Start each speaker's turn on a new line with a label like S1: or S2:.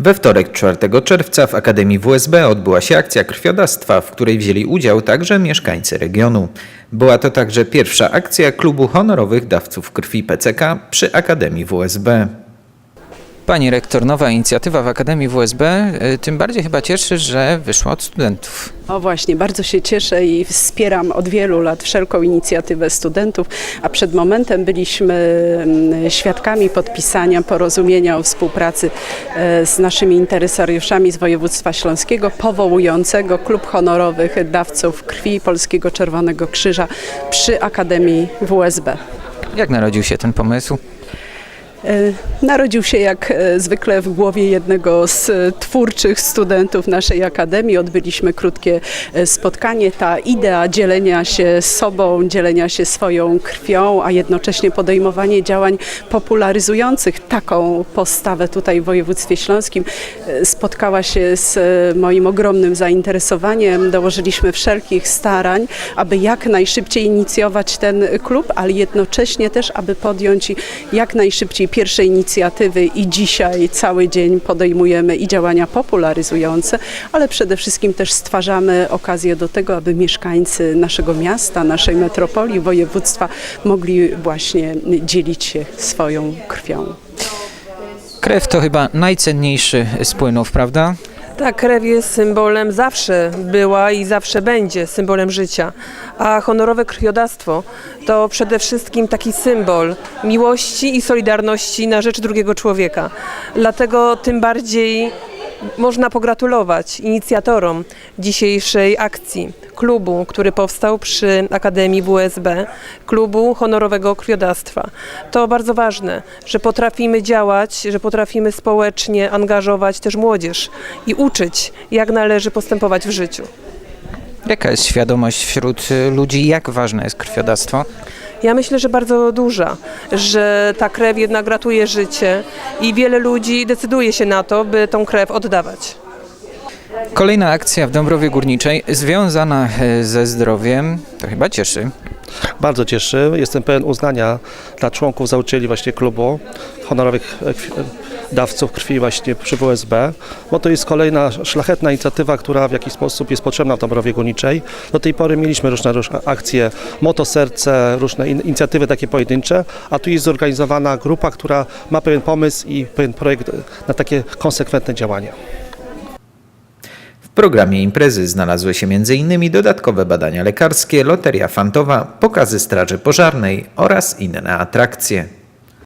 S1: We wtorek 4 czerwca w Akademii WSB odbyła się akcja krwiodawstwa, w której wzięli udział także mieszkańcy regionu. Była to także pierwsza akcja klubu honorowych dawców krwi PCK przy Akademii WSB. Pani rektor, nowa inicjatywa w Akademii WSB, y, tym bardziej chyba cieszy, że wyszła od studentów.
S2: O właśnie, bardzo się cieszę i wspieram od wielu lat wszelką inicjatywę studentów, a przed momentem byliśmy mm, świadkami podpisania porozumienia o współpracy e, z naszymi interesariuszami z województwa śląskiego powołującego Klub Honorowych Dawców Krwi Polskiego Czerwonego Krzyża przy Akademii WSB.
S1: Jak narodził się ten pomysł?
S2: E, Narodził się jak e, zwykle w głowie jednego z e, twórczych studentów naszej akademii. Odbyliśmy krótkie spotkanie. Ta idea dzielenia się sobą, dzielenia się swoją krwią, a jednocześnie podejmowanie działań popularyzujących taką postawę tutaj w województwie śląskim spotkała się z moim ogromnym zainteresowaniem. Dołożyliśmy wszelkich starań, aby jak najszybciej inicjować ten klub, ale jednocześnie też, aby podjąć jak najszybciej pierwsze inicjatywy i dzisiaj cały dzień podejmujemy i działania popularyzujące, ale przede wszystkim też stwarzamy okazję do tego, aby mieszkańcy naszego miasta, naszej metropolii, województwa mogli właśnie dzielić się swoją krwią.
S1: Krew to chyba najcenniejszy z płynów, prawda?
S3: Tak, krew jest symbolem, zawsze była i zawsze będzie symbolem życia, a honorowe krwiodawstwo to przede wszystkim taki symbol miłości i solidarności na rzecz drugiego człowieka. Dlatego tym bardziej można pogratulować inicjatorom dzisiejszej akcji, klubu, który powstał przy Akademii WSB, klubu honorowego krwiodawstwa. To bardzo ważne, że potrafimy działać, że potrafimy społecznie angażować też młodzież i uczyć, jak należy postępować w życiu.
S1: Jaka jest świadomość wśród y, ludzi, jak ważne jest krwiodawstwo?
S3: Ja myślę, że bardzo duża, że ta krew jednak ratuje życie i wiele ludzi decyduje się na to, by tą krew oddawać.
S1: Kolejna akcja w Dąbrowie Górniczej związana y, ze zdrowiem, to chyba cieszy.
S4: Bardzo cieszy. Jestem pełen uznania dla członków, założycieli właśnie klubu honorowych e, krwi- dawców krwi właśnie przy WSB, bo to jest kolejna szlachetna inicjatywa, która w jakiś sposób jest potrzebna w Dąbrowie Górniczej. Do tej pory mieliśmy różne, różne akcje, motoserce, różne in, inicjatywy takie pojedyncze, a tu jest zorganizowana grupa, która ma pewien pomysł i pewien projekt na takie konsekwentne działania.
S1: Programie imprezy znalazły się m.in. dodatkowe badania lekarskie, loteria fantowa, pokazy straży pożarnej oraz inne atrakcje.